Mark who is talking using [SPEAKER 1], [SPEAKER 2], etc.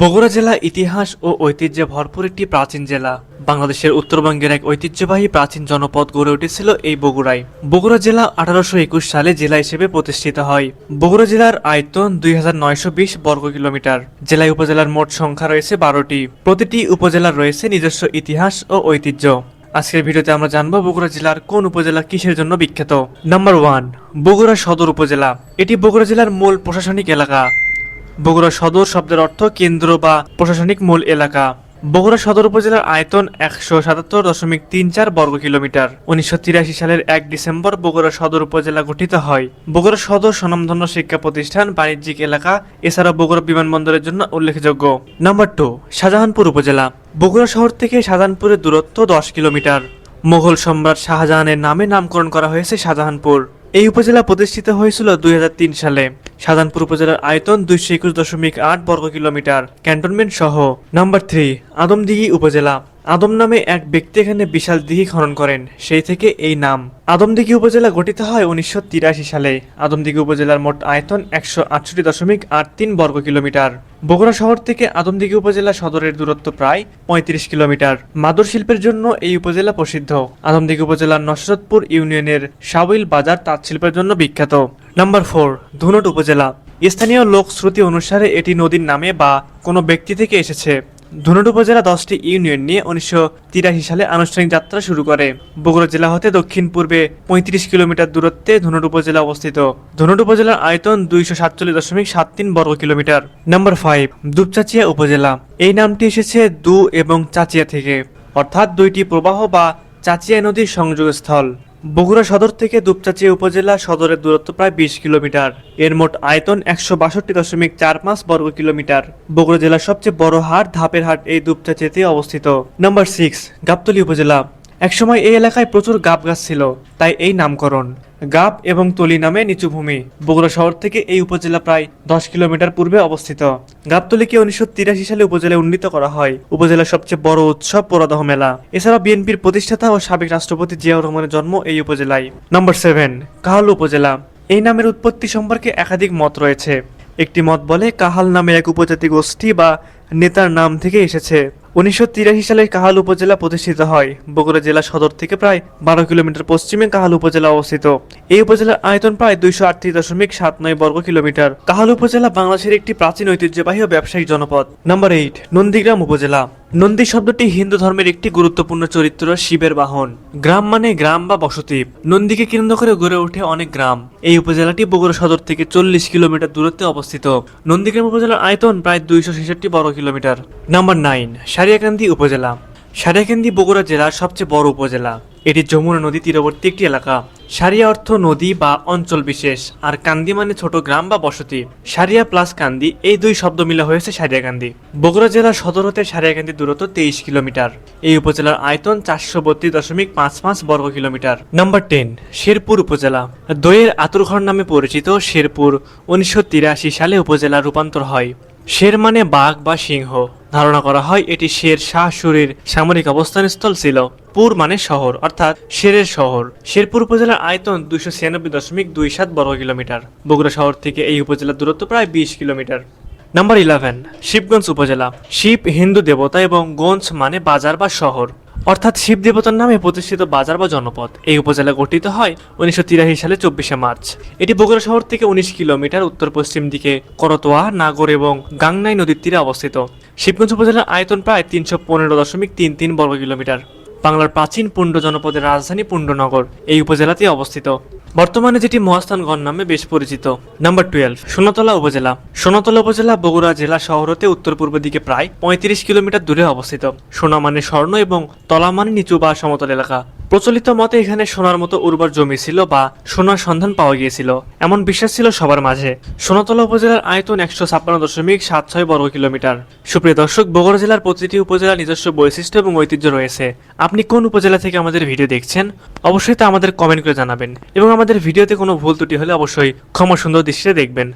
[SPEAKER 1] বগুড়া জেলা ইতিহাস ও ঐতিহ্যে ভরপুর একটি প্রাচীন জেলা বাংলাদেশের উত্তরবঙ্গের এক ঐতিহ্যবাহী প্রাচীন জনপদ গড়ে উঠেছিল এই বগুড়ায় বগুড়া জেলা আঠারোশো একুশ সালে জেলা হিসেবে প্রতিষ্ঠিত হয় বগুড়া জেলার আয়তন দুই বর্গ কিলোমিটার জেলায় উপজেলার মোট সংখ্যা রয়েছে বারোটি প্রতিটি উপজেলার রয়েছে নিজস্ব ইতিহাস ও ঐতিহ্য আজকের ভিডিওতে আমরা জানবো বগুড়া জেলার কোন উপজেলা কিসের জন্য বিখ্যাত নাম্বার ওয়ান বগুড়া সদর উপজেলা এটি বগুড়া জেলার মূল প্রশাসনিক এলাকা বগুড়া সদর শব্দের অর্থ কেন্দ্র বা প্রশাসনিক মূল এলাকা বগুড়া সদর উপজেলার আয়তন একশো সাতাত্তর দশমিক তিন চার বর্গ কিলোমিটার উনিশশো তিরাশি সালের এক ডিসেম্বর বগুড়া সদর উপজেলা গঠিত হয় বগুড়া সদর স্বনামধন্য শিক্ষা প্রতিষ্ঠান বাণিজ্যিক এলাকা এছাড়া বগুড়া বিমানবন্দরের জন্য উল্লেখযোগ্য নাম্বার টু শাহজাহানপুর উপজেলা বগুড়া শহর থেকে শাহজাহানপুরের দূরত্ব দশ কিলোমিটার মোগল সম্রাট শাহজাহানের নামে নামকরণ করা হয়েছে শাহজাহানপুর এই উপজেলা প্রতিষ্ঠিত হয়েছিল দুই সালে সাধারণপুর উপজেলার আয়তন দুইশো একুশ দশমিক আট বর্গ কিলোমিটার ক্যান্টনমেন্ট সহ নাম্বার থ্রি আদমদিঘি উপজেলা আদম নামে এক ব্যক্তি এখানে বিশাল দিঘি খনন করেন সেই থেকে এই নাম আদমদিঘি উপজেলা গঠিত হয় উনিশশো সালে আদমদিঘি উপজেলার মোট আয়তন একশো আটষট্টি দশমিক আট তিন বর্গ কিলোমিটার বগুড়া শহর থেকে আদমদিঘি উপজেলা সদরের দূরত্ব প্রায় ৩৫ কিলোমিটার মাদুর শিল্পের জন্য এই উপজেলা প্রসিদ্ধ আদমদিঘি উপজেলার নসরতপুর ইউনিয়নের সাউইল বাজার তাঁত শিল্পের জন্য বিখ্যাত নাম্বার ফোর ধুনট উপজেলা স্থানীয় লোক শ্রুতি অনুসারে এটি নদীর নামে বা কোনো ব্যক্তি থেকে এসেছে ধুনট উপজেলা দশটি ইউনিয়ন নিয়ে উনিশশো তিরাশি সালে আনুষ্ঠানিক যাত্রা শুরু করে বগুড়া জেলা হতে দক্ষিণ পূর্বে পঁয়ত্রিশ কিলোমিটার দূরত্বে ধুনট উপজেলা অবস্থিত ধুনট উপজেলার আয়তন দুইশো সাতচল্লিশ দশমিক সাত তিন বর্গ কিলোমিটার নাম্বার ফাইভ দুপচাচিয়া উপজেলা এই নামটি এসেছে দু এবং চাচিয়া থেকে অর্থাৎ দুইটি প্রবাহ বা চাচিয়া নদীর সংযোগস্থল বগুড়া সদর থেকে দুপচাঁচি উপজেলা সদরের দূরত্ব প্রায় বিশ কিলোমিটার এর মোট আয়তন একশো বাষট্টি দশমিক চার পাঁচ বর্গ কিলোমিটার বগুড়া জেলার সবচেয়ে বড় হাট ধাপের হাট এই দুপচাঁচিতে অবস্থিত নাম্বার সিক্স গাবতলী উপজেলা একসময় এই এলাকায় প্রচুর গাব গাছ ছিল তাই এই নামকরণ গাপ এবং তলি নামে নিচু ভূমি বগুড়া শহর থেকে এই উপজেলা প্রায় দশ কিলোমিটার পূর্বে অবস্থিত গাবতলিকে উনিশশো তিরাশি সালে উপজেলায় উন্নীত করা হয় উপজেলার সবচেয়ে বড় উৎসব পোরাদহ মেলা এছাড়া বিএনপির প্রতিষ্ঠাতা ও সাবেক রাষ্ট্রপতি জিয়াউর রহমানের জন্ম এই উপজেলায় নম্বর সেভেন কাহাল উপজেলা এই নামের উৎপত্তি সম্পর্কে একাধিক মত রয়েছে একটি মত বলে কাহাল নামে এক উপজাতি গোষ্ঠী বা নেতার নাম থেকে এসেছে উনিশশো সালে কাহাল উপজেলা প্রতিষ্ঠিত হয় বগুড়া জেলা সদর থেকে প্রায় বারো কিলোমিটার পশ্চিমে কাহাল উপজেলা অবস্থিত এই উপজেলার আয়তন প্রায় দুইশো আটত্রিশ দশমিক সাত নয় বর্গ কিলোমিটার কাহাল উপজেলা বাংলাদেশের একটি প্রাচীন ঐতিহ্যবাহী ও ব্যবসায়িক জনপদ নম্বর এইট নন্দীগ্রাম উপজেলা নন্দী শব্দটি হিন্দু ধর্মের একটি গুরুত্বপূর্ণ চরিত্র শিবের বাহন গ্রাম মানে গ্রাম বা বসতি নন্দীকে কেন্দ্র করে গড়ে ওঠে অনেক গ্রাম এই উপজেলাটি বগুড়া সদর থেকে চল্লিশ কিলোমিটার দূরত্বে অবস্থিত নন্দীগ্রাম উপজেলার আয়তন প্রায় দুইশো ছেষট্টি বর্গ কিলোমিটার নাম্বার নাইন সারিয়াকান্দি উপজেলা সারিয়াকান্দি বগুড়া জেলার সবচেয়ে বড় উপজেলা এটি যমুনা নদী তীরবর্তী একটি এলাকা সারিয়া অর্থ নদী বা অঞ্চল বিশেষ আর কান্দি মানে ছোট গ্রাম বা বসতি সারিয়া প্লাস কান্দি এই দুই শব্দ মিলে হয়েছে সারিয়াকান্দি বগুড়া জেলার সদর হতে সারিয়াকান্দি দূরত্ব তেইশ কিলোমিটার এই উপজেলার আয়তন চারশো বত্রিশ দশমিক পাঁচ পাঁচ বর্গ কিলোমিটার নাম্বার টেন শেরপুর উপজেলা দইয়ের আতুরঘর নামে পরিচিত শেরপুর উনিশশো সালে উপজেলা রূপান্তর হয় শের মানে বাঘ বা সিংহ ধারণা করা হয় এটি শের শাহ সুরের সামরিক অবস্থানস্থল ছিল পুর মানে শহর অর্থাৎ শেরের শহর শেরপুর উপজেলার আয়তন দুইশো ছিয়ানব্বই দশমিক দুই সাত বর্গ কিলোমিটার বগুড়া শহর থেকে এই উপজেলার দূরত্ব প্রায় বিশ কিলোমিটার নাম্বার ইলেভেন শিবগঞ্জ উপজেলা শিব হিন্দু দেবতা এবং গঞ্জ মানে বাজার বা শহর অর্থাৎ শিব দেবতার নামে প্রতিষ্ঠিত বাজার বা জনপদ এই উপজেলা গঠিত হয় উনিশশো সালে চব্বিশে মার্চ এটি বগুড়া শহর থেকে উনিশ কিলোমিটার উত্তর পশ্চিম দিকে করতোয়া নাগর এবং গাংনাই নদীর তীরে অবস্থিত শিবগঞ্জ উপজেলার আয়তন প্রায় তিনশো পনেরো দশমিক তিন তিন বর্গ কিলোমিটার বাংলার প্রাচীন পুণ্ড জনপদের রাজধানী পুণ্ডনগর এই উপজেলাতে অবস্থিত বর্তমানে যেটি মহাস্থানগণ নামে বেশ পরিচিত নাম্বার টুয়েলভ সোনাতলা উপজেলা সোনাতলা উপজেলা বগুড়া জেলা শহরতে উত্তর পূর্ব দিকে প্রায় পঁয়ত্রিশ কিলোমিটার দূরে অবস্থিত সোনা মানে স্বর্ণ এবং তলা মানে নিচু বা সমতল এলাকা প্রচলিত মতে এখানে সোনার মতো উর্বর জমি ছিল বা সোনার সন্ধান পাওয়া গিয়েছিল এমন বিশ্বাস ছিল সবার মাঝে সোনাতলা উপজেলার আয়তন একশো ছাপ্পান্ন দশমিক সাত ছয় বর্গ কিলোমিটার সুপ্রিয় দর্শক বগুড়া জেলার প্রতিটি উপজেলার নিজস্ব বৈশিষ্ট্য এবং ঐতিহ্য রয়েছে আপনি কোন উপজেলা থেকে আমাদের ভিডিও দেখছেন অবশ্যই তা আমাদের কমেন্ট করে জানাবেন এবং আমাদের ভিডিওতে কোনো ভুল ত্রুটি হলে অবশ্যই ক্ষমা সুন্দর দৃষ্টিতে দেখবেন